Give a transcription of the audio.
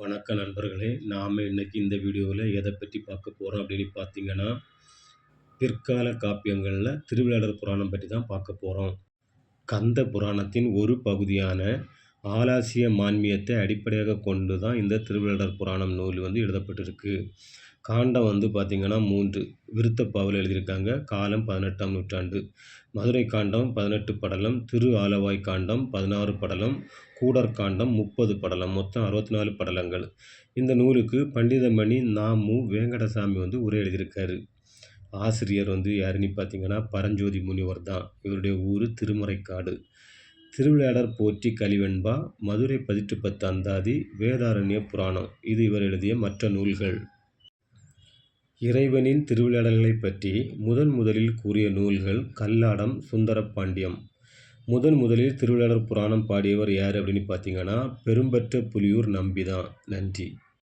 வணக்கம் நண்பர்களே நாம் இன்றைக்கி இந்த வீடியோவில் எதை பற்றி பார்க்க போகிறோம் அப்படின்னு பார்த்தீங்கன்னா பிற்கால காப்பியங்களில் திருவிளையாடல் புராணம் பற்றி தான் பார்க்க போகிறோம் கந்த புராணத்தின் ஒரு பகுதியான ஆலாசிய மான்மியத்தை அடிப்படையாக கொண்டு தான் இந்த திருவிழடர் புராணம் நூல் வந்து எழுதப்பட்டிருக்கு. காண்டம் வந்து பார்த்திங்கன்னா மூன்று விருத்தப்பாவில் எழுதியிருக்காங்க. காலம் பதினெட்டாம் நூற்றாண்டு. மதுரை காண்டம் பதினெட்டு படலம். திரு ஆலவாய் காண்டம் பதினாறு படலம். கூடர் காண்டம் முப்பது படலம். மொத்தம் அறுபத்தி நாலு படலங்கள். இந்த நூலுக்கு பண்டிதமணி நாமு வேங்கடசாமி வந்து உரை எழுதியிருக்காரு. ஆசிரியர் வந்து யாருன்னு பார்த்தீங்கன்னா பரஞ்சோதி முனிவர் தான் இவருடைய ஊர் திருமறைக்காடு. திருவிளையாடற் போற்றி கலிவெண்பா மதுரை பதிற்று பத்து அந்தாதி வேதாரண்ய புராணம். இது இவர் எழுதிய மற்ற நூல்கள். இறைவனின் திருவிளையாடல்களைப் பற்றி முதன் முதலில் கூறிய நூல்கள் கல்லாடம் சுந்தரபாண்டியம். முதன் முதலில் திருவிளையாடற் புராணம் பாடியவர் யார் அப்படின்னு பார்த்தீங்கன்னா பெரும்பற்ற புலியூர் நம்பி தான் நன்றி.